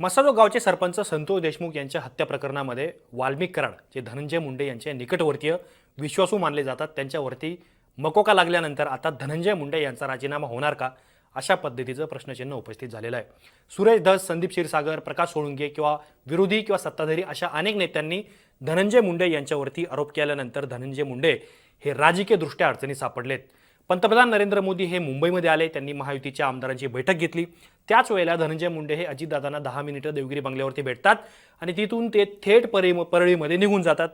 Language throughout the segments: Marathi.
मसाजो गावचे सरपंच संतोष देशमुख यांच्या हत्या प्रकरणामध्ये वाल्मिक कराड जे धनंजय मुंडे यांचे निकटवर्तीय विश्वासू मानले जातात त्यांच्यावरती मकोका लागल्यानंतर आता धनंजय मुंडे यांचा राजीनामा होणार का? अशा पद्धतीचं प्रश्नचिन्ह उपस्थित झालेलं आहे. सुरेश धस संदीप क्षीरसागर प्रकाश सोळुंगे किंवा विरोधी किंवा सत्ताधारी अशा अनेक नेत्यांनी धनंजय मुंडे यांच्यावरती आरोप केल्यानंतर धनंजय मुंडे हे राजकीयदृष्ट्या अडचणीत सापडलेत. पंतप्रधान नरेंद्र मोदी हे मुंबईमध्ये आले. त्यांनी महायुतीच्या आमदारांची बैठक घेतली. त्याच वेळेला धनंजय मुंडे हे अजितदादांना दहा मिनिटं देवगिरी बंगल्यावरती भेटतात आणि तिथून ते थेट परळी परळीमध्ये निघून जातात.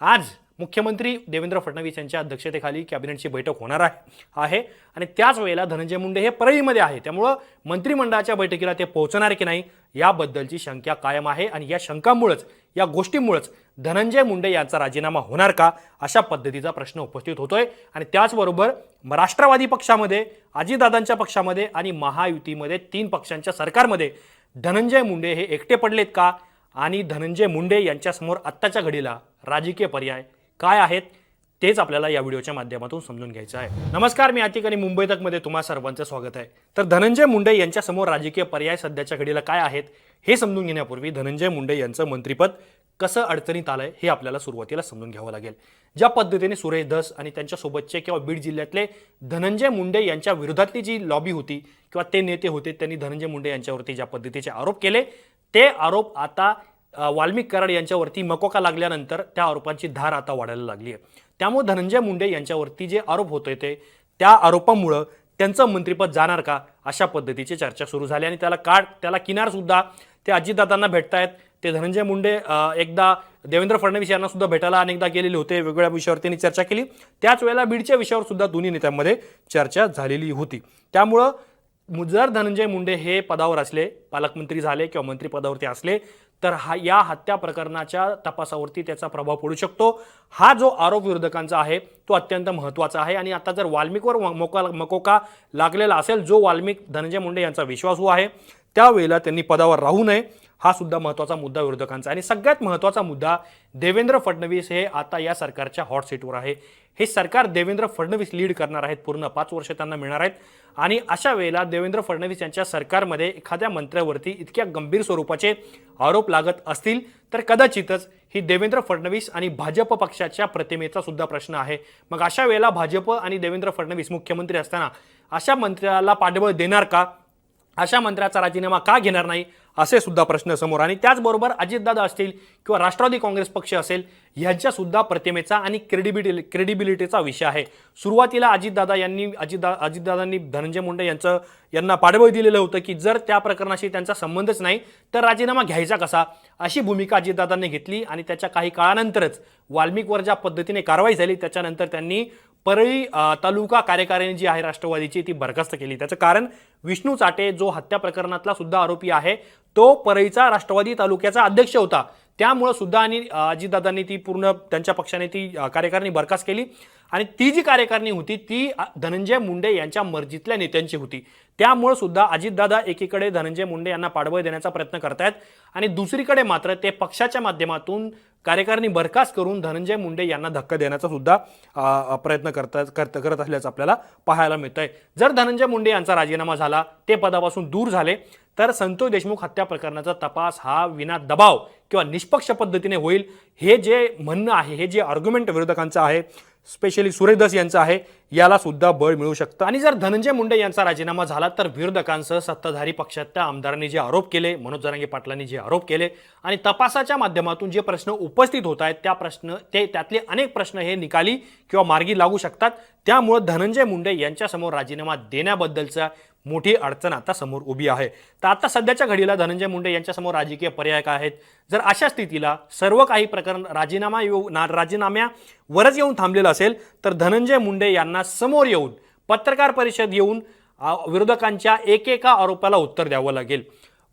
आज मुख्यमंत्री देवेंद्र फडणवीस यांच्या अध्यक्षतेखाली कॅबिनेटची बैठक होणार आहे. आहे. आणि त्याच वेळेला धनंजय मुंडे हे परळीमध्ये आहे. त्यामुळं मंत्रिमंडळाच्या बैठकीला ते पोहोचणार की नाही याबद्दलची शंका कायम आहे. आणि या शंकामुळंच या गोष्टीमुळंच धनंजय मुंडे यांचा राजीनामा होणार का अशा पद्धतीचा प्रश्न उपस्थित होतोय. आणि त्याचबरोबर राष्ट्रवादी पक्षामध्ये अजितदादांच्या पक्षामध्ये आणि महायुतीमध्ये तीन पक्षांच्या सरकारमध्ये धनंजय मुंडे हे एकटे पडलेत का? आणि धनंजय मुंडे यांच्यासमोर आत्ताच्या घडीला राजकीय पर्याय काय आहेत? तेच आपल्याला या व्हिडिओच्या माध्यमातून समजून घ्यायचं आहे. नमस्कार मी आतिक आणि मुंबई तकमध्ये तुम्हा सर्वांचं स्वागत आहे. तर धनंजय मुंडे यांच्यासमोर राजकीय पर्याय सध्याच्या घडीला काय आहेत हे समजून घेण्यापूर्वी धनंजय मुंडे यांचं मंत्रिपद कसं अडचणीत आलं आहे हे आपल्याला सुरुवातीला समजून घ्यावं लागेल. ज्या पद्धतीने सुरेश धस आणि त्यांच्यासोबतचे किंवा बीड जिल्ह्यातले धनंजय मुंडे यांच्या विरोधातली जी लॉबी होती किंवा ते नेते होते त्यांनी धनंजय मुंडे यांच्यावरती ज्या पद्धतीचे आरोप केले ते आरोप आता वाल्मिक कराड यांच्यावरती मकोका लागल्यानंतर त्या आरोपांची धार आता वाढायला लागली आहे. त्यामुळे धनंजय मुंडे यांच्यावरती जे आरोप होते ते त्या आरोपामुळं त्यांचं मंत्रिपद जाणार का अशा पद्धतीची चर्चा सुरू झाली आणि त्याला काढ त्याला किनारसुद्धा ते अजितदादांना भेटतायत ते धनंजय मुंडे एकदा देवेंद्र फडणवीस यांना सुद्धा भेटायला अनेकदा गेलेले होते वेगवेगळ्या विषयावर त्यांनी चर्चा केली त्याच वेळेला बीडच्या विषयावर सुद्धा दोन्ही नेत्यांमध्ये चर्चा झालेली होती त्यामुळं जर धनंजय मुंडे हे पदावर असले पालकमंत्री झाले किंवा मंत्री पदावरती असले तर हा या हत्या प्रकरणाच्या तपासावरती त्याचा प्रभाव पडू शकतो हा जो आरोप विरोधकांचा आहे तो अत्यंत महत्त्वाचा आहे आणि आता जर वाल्मिकवर मोका मकोका लागलेला असेल जो वाल्मिक धनंजय मुंडे यांचा विश्वासू आहे त्यावेळेला त्यांनी पदावर राहू नये हा सुद्धा महत्त्वाचा मुद्दा विरोधकांचा. आणि सगळ्यात महत्त्वाचा मुद्दा देवेंद्र फडणवीस हे आता या सरकारच्या हॉट सीटवर आहे. हे सरकार देवेंद्र फडणवीस लीड करणार आहेत पूर्ण पाच वर्ष त्यांना मिळणार आहेत. आणि अशा वेळेला देवेंद्र फडणवीस यांच्या सरकारमध्ये एखाद्या मंत्र्यावरती इतक्या गंभीर स्वरूपाचे आरोप लागत असतील तर कदाचितच ही देवेंद्र फडणवीस आणि भाजप पक्षाच्या प्रतिमेचा सुद्धा प्रश्न आहे. मग अशा वेळेला भाजप आणि देवेंद्र फडणवीस मुख्यमंत्री असताना अशा मंत्र्याला पाठबळ देणार का? अशा मंत्र्याचा राजीनामा का घेणार नाही असे सुद्धा प्रश्न समोर आणि त्याचबरोबर अजितदादा असतील किंवा राष्ट्रवादी काँग्रेस पक्ष असेल ह्यांच्यासुद्धा प्रतिमेचा आणि क्रेडिबिलिटी क्रेडिबिलिटीचा विषय आहे. सुरुवातीला अजितदादा यांनी अजितदा अजितदादांनी धनंजय मुंडे यांचं यांना पाठबळ दिलेलं होतं की जर त्या प्रकरणाशी त्यांचा संबंधच नाही तर राजीनामा घ्यायचा कसा? अशी भूमिका अजितदादांनी घेतली आणि त्याच्या काही काळानंतरच वाल्मिकवर ज्या पद्धतीने कारवाई झाली त्याच्यानंतर त्यांनी परळी तालुका कार्यकारिणी जी आहे राष्ट्रवादीची ती बरखास्त केली. त्याचं कारण विष्णू चाटे जो हत्या प्रकरणातला सुद्धा आरोपी आहे तो परळीचा राष्ट्रवादी तालुक्याचा अध्यक्ष होता. त्यामुळं सुद्धा आणि अजितदादांनी ती पूर्ण त्यांच्या पक्षाने ती कार्यकारिणी बरखास्त केली. आणि ती जी कार्यकारिणी होती ती धनंजय मुंडे यांच्या मर्जीतल्या नेत्यांची होती. त्यामुळं सुद्धा अजितदादा एकीकडे धनंजय मुंडे यांना पाठबळ देण्याचा प्रयत्न करतायत आणि दुसरीकडे मात्र ते पक्षाच्या माध्यमातून कार्यकारिणी बरखास्त करून धनंजय मुंडे यांना धक्का देण्याचा सुद्धा प्रयत्न करतात करत करत असल्याचं आपल्याला पाहायला मिळत आहे जर धनंजय मुंडे यांचा राजीनामा झाला ते पदापासून दूर झाले तर संतोष देशमुख हत्या प्रकरणाचा तपास हा विना दबाव किंवा निष्पक्ष पद्धतीने होईल. हे जे म्हणणं आहे हे जे आर्ग्युमेंट विरोधकांचं आहे स्पेशली सुरेश दस यांचं आहे याला सुद्धा बळ मिळू शकतं. आणि जर धनंजय मुंडे यांचा राजीनामा झाला तर विरोधकांसह सत्ताधारी पक्षातल्या आमदारांनी जे आरोप केले मनोज जरांगे पाटलांनी जे आरोप केले आणि तपासाच्या माध्यमातून जे प्रश्न उपस्थित होत आहेत त्या प्रश्न ते त्यातले अनेक प्रश्न हे निकाली किंवा मार्गी लागू शकतात. त्यामुळं धनंजय मुंडे यांच्यासमोर राजीनामा देण्याबद्दलचा मोठी अडचण आता समोर उभी आहे. तर आता सध्याच्या घडीला धनंजय मुंडे यांच्यासमोर राजकीय पर्याय काय आहेत. जर अशा स्थितीला सर्व काही प्रकरण राजीनामा येऊ ना राजीनाम्यावरच येऊन थांबलेलं असेल तर धनंजय मुंडे यांना समोर येऊन पत्रकार परिषद येऊन विरोधकांच्या एकेका आरोपाला उत्तर द्यावं लागेल.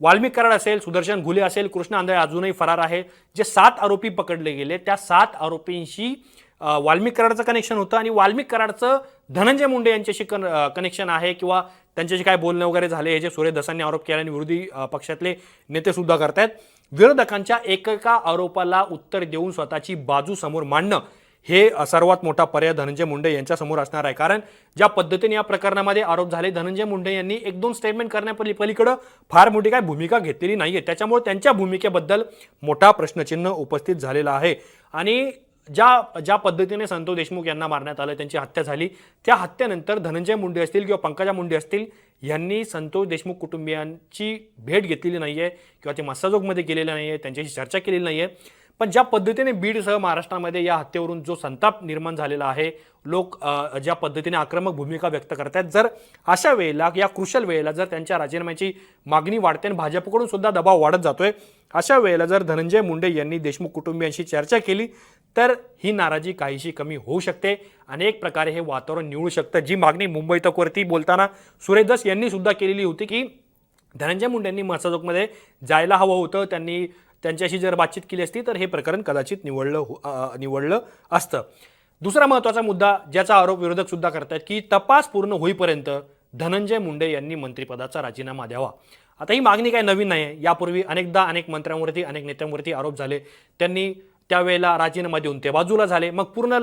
वाल्मिक कराड असेल सुदर्शन घुले असेल कृष्ण आंधळे अजूनही फरार आहे. जे सात आरोपी पकडले गेले त्या सात आरोपींशी वाल्मिक कराडचं कनेक्शन होतं आणि वाल्मिक कराडचं धनंजय मुंडे यांच्याशी कन कनेक्शन आहे किंवा त्यांच्याशी काय बोलणं वगैरे झाले हे जे सुरेश दसांनी आरोप केले आणि विरोधी पक्षातले नेतेसुद्धा करत करतायत. विरोधकांच्या एकेका आरोपाला उत्तर देऊन स्वतःची बाजू समोर मांडणं हे सर्वात मोठा पर्याय धनंजय मुंडे यांच्यासमोर असणार आहे. कारण ज्या पद्धतीने या प्रकरणामध्ये आरोप झाले धनंजय मुंडे यांनी एक दोन स्टेटमेंट करण्यापली पलीकडं फार मोठी काय भूमिका घेतलेली नाही आहे त्याच्यामुळे त्यांच्या भूमिकेबद्दल मोठा प्रश्नचिन्ह उपस्थित झालेला आहे. आणि ज्या ज्या पद्धतीने संतोष देशमुख यांना मारण्यात आलं त्यांची हत्या झाली त्या हत्येनंतर धनंजय मुंडे असतील किंवा पंकजा मुंडे असतील यांनी संतोष देशमुख कुटुंबियांची भेट घेतलेली नाही आहे किंवा ते मस्साजोगमध्ये गेलेले नाही आहे त्यांच्याशी चर्चा केलेली नाही आहे पण ज्या पद्धतीने बीडसह महाराष्ट्रामध्ये या हत्येवरून जो संताप निर्माण झालेला आहे लोक ज्या पद्धतीने आक्रमक भूमिका व्यक्त करतात जर अशा वेळेला या क्रुशल वेळेला जर त्यांच्या राजीनाम्याची मागणी वाढते आणि भाजपकडून सुद्धा दबाव वाढत जातोय अशा वेळेला जर धनंजय मुंडे यांनी देशमुख कुटुंबियांशी चर्चा केली तर ही नाराजी काहीशी कमी होऊ शकते. आणि एक प्रकारे हे वातावरण निवळू शकतं. जी मागणी मुंबई तकवरती बोलताना सुरेश दस यांनी सुद्धा केलेली होती की धनंजय मुंडेंनी यांनी जायला हवं होतं. त्यांनी त्यांच्याशी जर बातचीत केली असती तर हे प्रकरण कदाचित निवडलं हो- निवडलं असतं. दुसरा महत्त्वाचा मुद्दा ज्याचा आरोप विरोधक सुद्धा आहेत की तपास पूर्ण होईपर्यंत धनंजय मुंडे यांनी मंत्रिपदाचा राजीनामा द्यावा. आता ही मागणी काही नवीन नाही आहे यापूर्वी अनेकदा अनेक मंत्र्यांवरती अनेक नेत्यांवरती आरोप झाले. त्यांनी त्यावेळेला राजीनामा देऊन ते बाजूला झाले. मग पूर्ण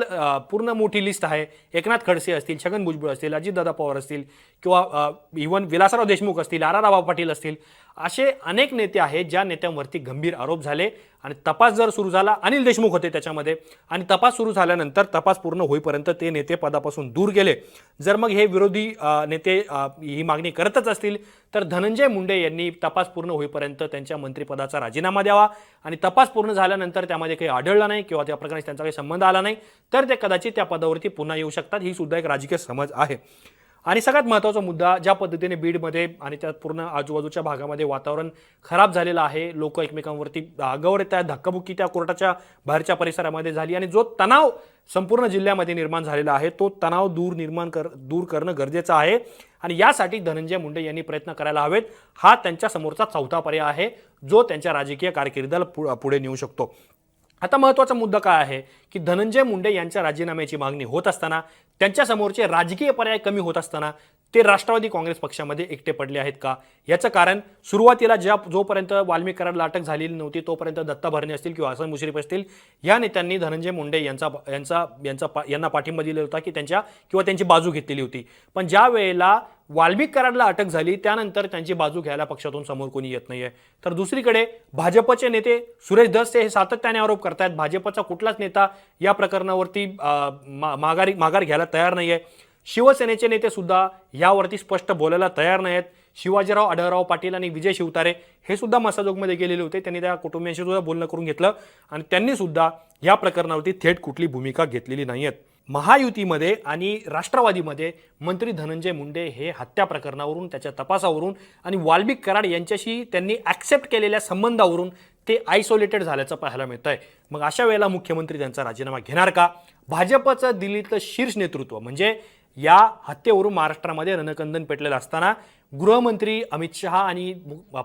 पूर्ण मोठी लिस्ट आहे. एकनाथ खडसे असतील छगन भुजबळ असतील अजितदादा पवार असतील किंवा इव्हन विलासराव देशमुख असतील आर राव पाटील असतील. असे अनेक नेते आहेत ज्या नेत्यांवरती गंभीर आरोप झाले आणि तपास जर सुरू झाला अनिल देशमुख होते त्याच्यामध्ये. आणि तपास सुरू झाल्यानंतर तपास पूर्ण होईपर्यंत ते नेते पदापासून दूर गेले. जर मग हे विरोधी नेते ही मागणी करतच असतील तर धनंजय मुंडे यांनी तपास पूर्ण होईपर्यंत त्यांच्या मंत्रिपदाचा राजीनामा द्यावा. आणि तपास पूर्ण झाल्यानंतर त्यामध्ये काही आढळलं नाही किंवा त्या प्रकरणाशी त्यांचा काही संबंध आला नाही तर ते कदाचित त्या पदावरती पुन्हा येऊ शकतात. ही सुद्धा एक राजकीय समज आहे. आणि सगळ्यात महत्त्वाचा मुद्दा ज्या पद्धतीने बीडमध्ये आणि त्या पूर्ण आजूबाजूच्या भागामध्ये वातावरण खराब झालेलं आहे लोक एकमेकांवरती आगावर येत आहेत धक्काबुक्की त्या कोर्टाच्या बाहेरच्या परिसरामध्ये झाली आणि जो तणाव संपूर्ण जिल्ह्यामध्ये निर्माण झालेला आहे तो तणाव दूर निर्माण कर दूर करणं गरजेचं आहे. आणि यासाठी धनंजय मुंडे यांनी प्रयत्न करायला हवेत. हा त्यांच्या समोरचा चौथा पर्याय आहे जो त्यांच्या राजकीय कारकिर्दीला पु- पुढे नेऊ शकतो. आता महत्त्वाचा मुद्दा काय आहे की धनंजय मुंडे यांच्या राजीनाम्याची मागणी होत असताना त्यांच्यासमोरचे राजकीय पर्याय कमी होत असताना ते राष्ट्रवादी काँग्रेस पक्षामध्ये एकटे पडले आहेत का? याचं कारण सुरुवातीला ज्या जोपर्यंत वाल्मिक कराडला अटक झालेली नव्हती तोपर्यंत दत्ता भरणे असतील किंवा हसन मुश्रीफ असतील या नेत्यांनी धनंजय मुंडे यांचा यांचा यांचा पा- यांना पाठिंबा दिलेला होता की त्यांच्या किंवा त्यांची बाजू घेतलेली होती. पण ज्या वेळेला वाल्मिक कराडला अटक झाली त्यानंतर त्यांची बाजू घ्यायला पक्षातून समोर कोणी येत नाही आहे तर दुसरीकडे भाजपचे नेते सुरेश धसचे हे सातत्याने आरोप करतायत भाजपचा कुठलाच नेता या प्रकरणावरती मा- माघारी माघार घ्यायला तयार नाही आहे शिवसेनेचे नेते सुद्धा यावरती स्पष्ट बोलायला तयार नाहीत. शिवाजीराव आढळराव पाटील आणि विजय शिवतारे हे सुद्धा मसाजोगमध्ये गेलेले होते. त्यांनी त्या कुटुंबियांशी सुद्धा बोलणं करून घेतलं आणि त्यांनी सुद्धा या प्रकरणावरती थेट कुठली भूमिका घेतलेली नाही आहेत महायुतीमध्ये आणि राष्ट्रवादीमध्ये मंत्री धनंजय मुंडे हे हत्या प्रकरणावरून त्याच्या तपासावरून आणि वाल्मिक कराड यांच्याशी त्यांनी ॲक्सेप्ट केलेल्या संबंधावरून ते आयसोलेटेड झाल्याचं पाहायला मिळतं आहे मग अशा वेळेला मुख्यमंत्री त्यांचा राजीनामा घेणार का? भाजपचं दिल्लीतलं शीर्ष नेतृत्व म्हणजे या हत्येवरून महाराष्ट्रामध्ये रणकंदन पेटलेलं असताना गृहमंत्री अमित शहा आणि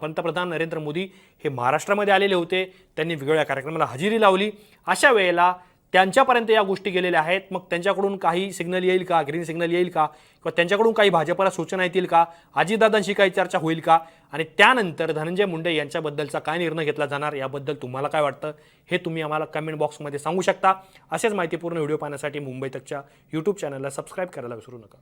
पंतप्रधान नरेंद्र मोदी हे महाराष्ट्रामध्ये आलेले होते. त्यांनी वेगवेगळ्या कार्यक्रमाला हजेरी लावली. अशा वेळेला त्यांच्यापर्यंत या गोष्टी गेलेल्या आहेत. मग त्यांच्याकडून काही सिग्नल येईल का? ग्रीन सिग्नल येईल का? किंवा त्यांच्याकडून काही भाजपला सूचना येतील का? अजितदादांशी काही चर्चा होईल का? आणि त्यानंतर धनंजय मुंडे यांच्याबद्दलचा काय निर्णय घेतला जाणार? याबद्दल तुम्हाला काय वाटतं? हे तुम्ही आम्हाला कमेंट बॉक्समध्ये सांगू शकता. असेच माहितीपूर्ण व्हिडिओ पाहण्यासाठी मुंबई तकच्या यूट्यूब चॅनलला सबस्क्राईब करायला विसरू नका.